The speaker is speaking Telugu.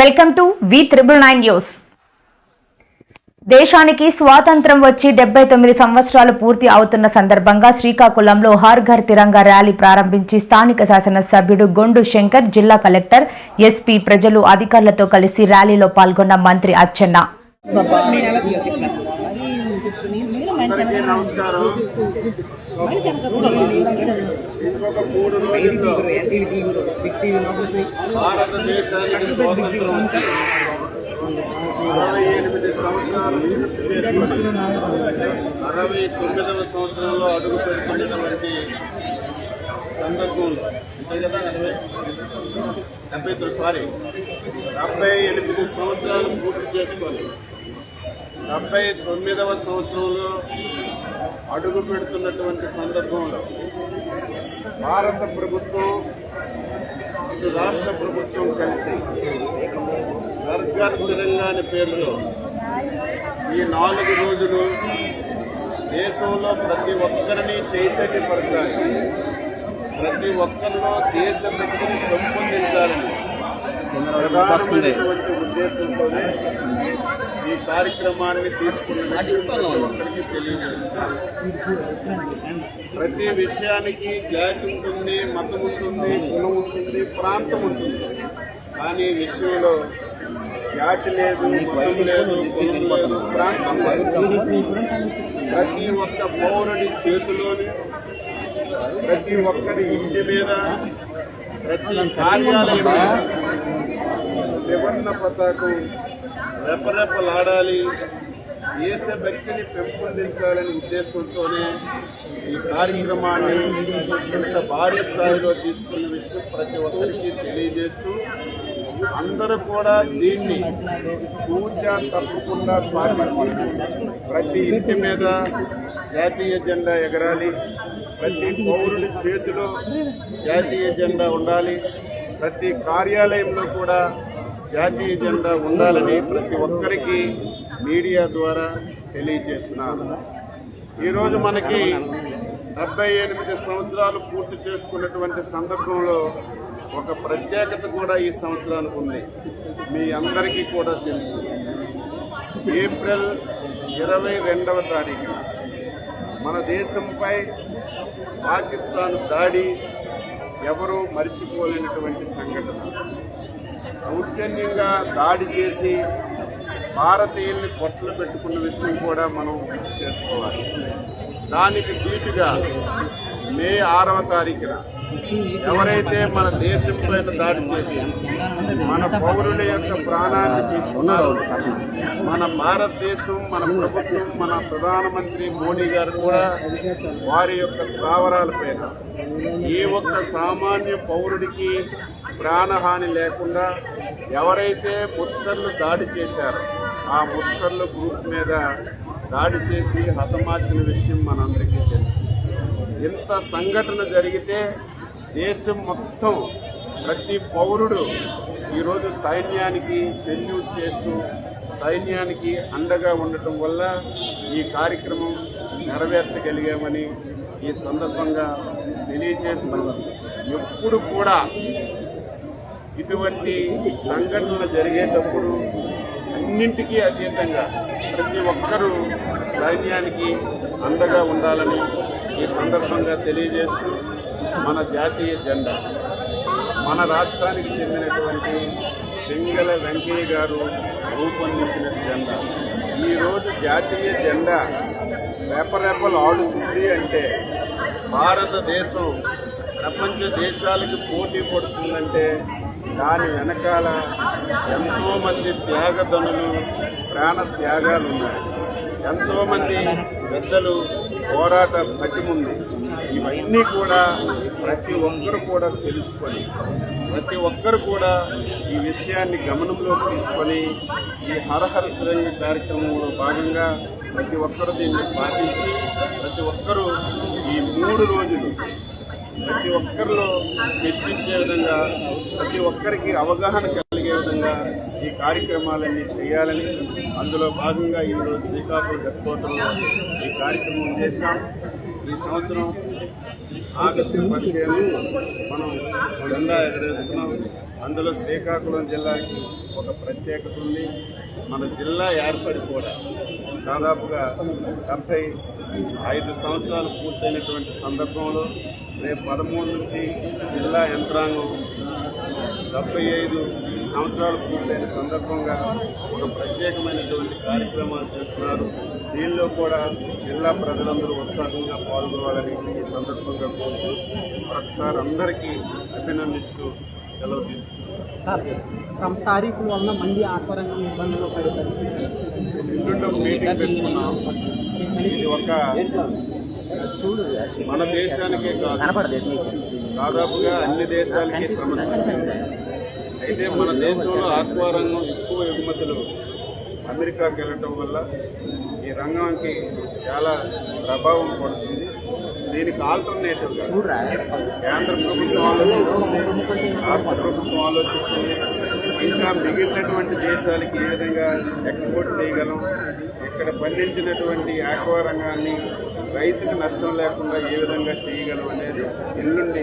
Welcome to V triple nine news. దేశానికి స్వాతంత్రం వచ్చి డెబ్బై తొమ్మిది సంవత్సరాలు పూర్తి అవుతున్న సందర్భంగా శ్రీకాకుళంలో హార్ఘర్ తిరంగా ర్యాలీ ప్రారంభించి స్థానిక శాసనసభ్యుడు గొండు శంకర్ జిల్లా కలెక్టర్ ఎస్పీ ప్రజలు అధికారులతో కలిసి ర్యాలీలో పాల్గొన్న మంత్రి అచ్చెన్న. నమస్కారం. ఇంకొక మూడు రోజుల్లో భారతదేశానికి స్వాతంత్రం వచ్చి అరవై ఎనిమిది సంవత్సరాలు అరవై తొమ్మిదవ సంవత్సరంలో అడుగు పెడుతున్నటువంటి సందర్భంలో అంతే కదా అరవై డెబ్బై తొమ్మిది సారీ డెబ్బై ఎనిమిది సంవత్సరాలు పూర్తి చేసుకోవాలి డెబ్బై తొమ్మిదవ సంవత్సరంలో అడుగు పెడుతున్నటువంటి సందర్భంలో భారత ప్రభుత్వం ఇటు రాష్ట్ర ప్రభుత్వం కలిసి గర్గర్ తెలంగాణ పేరులో ఈ నాలుగు రోజులు దేశంలో ప్రతి ఒక్కరిని చైతన్యపరచాలి. ప్రతి ఒక్కరిలో దేశభక్తిని పెంపొందించాలని ఈ కార్యక్రమాన్ని తీసుకున్నట్టు ప్రతి ఒక్కరికి తెలియజేస్తారు ప్రతి విషయానికి జాతి ఉంటుంది మతం ఉంటుంది కులం ఉంటుంది ప్రాంతం ఉంటుంది. కానీ విషయంలో జాతి లేదు మతం లేదు కులం లేదు ప్రాంతం లేదు. ప్రతి ఒక్క పౌరుడి చేతిలోని ప్రతి ఒక్కరి ఇంటి మీద ప్రతి కార్యాలయం మీద త్రివర్ణ పతాకం రెపరెపలాడాలి. దేశభక్తిని పెంపొందించాలనే ఉద్దేశంతోనే ఈ కార్యక్రమాన్ని ఇంత భారీ స్థాయిలో తీసుకున్న విషయం ప్రతి ఒక్కరికి తెలియజేస్తూ అందరూ కూడా దీన్ని పూజ తప్పకుండా పాటించి ప్రతి ఇంటి మీద జాతీయ జెండా ఎగరాలి. ప్రతి పౌరుడి చేతిలో జాతీయ జెండా ఉండాలి. ప్రతి కార్యాలయంలో కూడా జాతీయ జెండా ఉండాలని ప్రతి ఒక్కరికి మీడియా ద్వారా తెలియజేస్తున్నాను. ఈరోజు మనకి డెబ్బై ఎనిమిది సంవత్సరాలు పూర్తి చేసుకున్నటువంటి సందర్భంలో ఒక ప్రత్యేకత కూడా ఈ సంవత్సరానికి ఉంది. మీ అందరికీ కూడా తెలుసు. ఏప్రిల్ ఇరవై రెండవ తారీఖున మన దేశంపై పాకిస్తాన్ దాడి ఎవరూ మర్చిపోలేనటువంటి సంఘటన. దౌర్జన్యంగా దాడి చేసి భారతీయుల్ని పొట్టలు పెట్టుకున్న విషయం కూడా మనం చేసుకోవాలి దానికి ధీటుగా మే ఆరవ తారీఖున ఎవరైతే మన దేశం పైన దాడి చేసి మన పౌరుల యొక్క ప్రాణాన్ని తీసుకున్నారో మన భారతదేశం మన ప్రభుత్వం మన ప్రధానమంత్రి మోడీ గారు కూడా వారి యొక్క స్థావరాల పైన ఏ ఒక్క సామాన్య పౌరుడికి ప్రాణహాని లేకుండా ఎవరైతే ముస్కర్లు దాడి చేశారో ఆ ముస్కర్ల గ్రూప్ మీద దాడి చేసి హతమార్చిన విషయం మనందరికీ తెలుసు. ఇంత సంఘటన జరిగితే దేశం మొత్తం ప్రతి పౌరుడు ఈరోజు సైన్యానికి సెల్యూట్ చేస్తూ సైన్యానికి అండగా ఉండటం వల్ల ఈ కార్యక్రమం నెరవేర్చగలిగామని ఈ సందర్భంగా తెలియజేస్తున్నాం. ఎప్పుడు కూడా ఇటువంటి సంఘటనలు జరిగేటప్పుడు అన్నింటికీ అతీతంగా ప్రతి ఒక్కరూ సైన్యానికి అండగా ఉండాలని ఈ సందర్భంగా తెలియజేస్తూ మన జాతీయ జెండా మన రాష్ట్రానికి చెందినటువంటి పింగళ వెంకయ్య గారు రూపొందించిన జెండా. ఈరోజు జాతీయ జెండా రెపరెపలు ఆడుతుంది అంటే భారతదేశం ప్రపంచ దేశాలకు పోటీ పడుతుందంటే దాని వెనకాల ఎంతోమంది త్యాగదనులు ప్రాణ త్యాగాలు ఉన్నాయి. ఎంతోమంది పెద్దలు పోరాట పట్టిముంది ఇవన్నీ కూడా ప్రతి ఒక్కరు కూడా తెలుసుకొని ప్రతి ఒక్కరు కూడా ఈ విషయాన్ని గమనంలోకి తీసుకొని ఈ హరహర తిరంగ కార్యక్రమంలో భాగంగా ప్రతి ఒక్కరు దీన్ని పాటించి ప్రతి ఒక్కరూ ఈ మూడు రోజులు ప్రతి ఒక్కరిలో చర్చించే విధంగా ప్రతి ఒక్కరికి అవగాహన కలిగే విధంగా ఈ కార్యక్రమాలన్నీ చేయాలని అందులో భాగంగా ఈరోజు శ్రీకాకుళం హెడ్ ఈ కార్యక్రమం చేశాం. ఈ సంవత్సరం ఆగస్టు పదిహేను మనం జెండా ఎగరేస్తున్నాం. అందులో శ్రీకాకుళం జిల్లాకి ఒక ప్రత్యేకత ఉంది. మన జిల్లా ఏర్పడి కూడా దాదాపుగా డెబ్బై ఐదు సంవత్సరాలు పూర్తయినటువంటి సందర్భంలో రేపు పదమూడు నుంచి జిల్లా యంత్రాంగం డెబ్బై ఐదు సంవత్సరాలు పూర్తయిన సందర్భంగా ఒక ప్రత్యేకమైనటువంటి కార్యక్రమాలు చేస్తున్నారు. దీనిలో కూడా జిల్లా ప్రజలందరూ ఉత్సాహంగా పాల్గొనాలని ఈ సందర్భంగా కోరుతూ మరొకసారి అందరికీ అభినందిస్తూ సెలవు ట్రంప్ తారీఖుల వలన మళ్ళీ ఆత్మరంగం ఇబ్బందులు పడతారు మీటింగ్ పెట్టుకున్నాం. ఇది ఒక మన దేశానికే కాదు. దాదాపుగా అన్ని దేశాలకి సమస్య. అయితే మన దేశంలో ఆక్వా రంగం ఎక్కువ ఎగుమతులు అమెరికాకి వెళ్ళటం వల్ల ఈ రంగానికి చాలా ప్రభావం పడుతుంది. దీనికి ఆల్టర్నేటివ్గా కేంద్ర ప్రభుత్వం ఆలోచిస్తుంది రాష్ట్ర ప్రభుత్వం ఆలోచిస్తుంది. ఇంకా మిగిలినటువంటి దేశాలకి ఏ విధంగా ఎక్స్పోర్ట్ చేయగలం ఇక్కడ పండించినటువంటి ఆక్వా రంగాన్ని రైతుకు నష్టం లేకుండా ఏ విధంగా చేయగలం అనేది ఎల్లుండి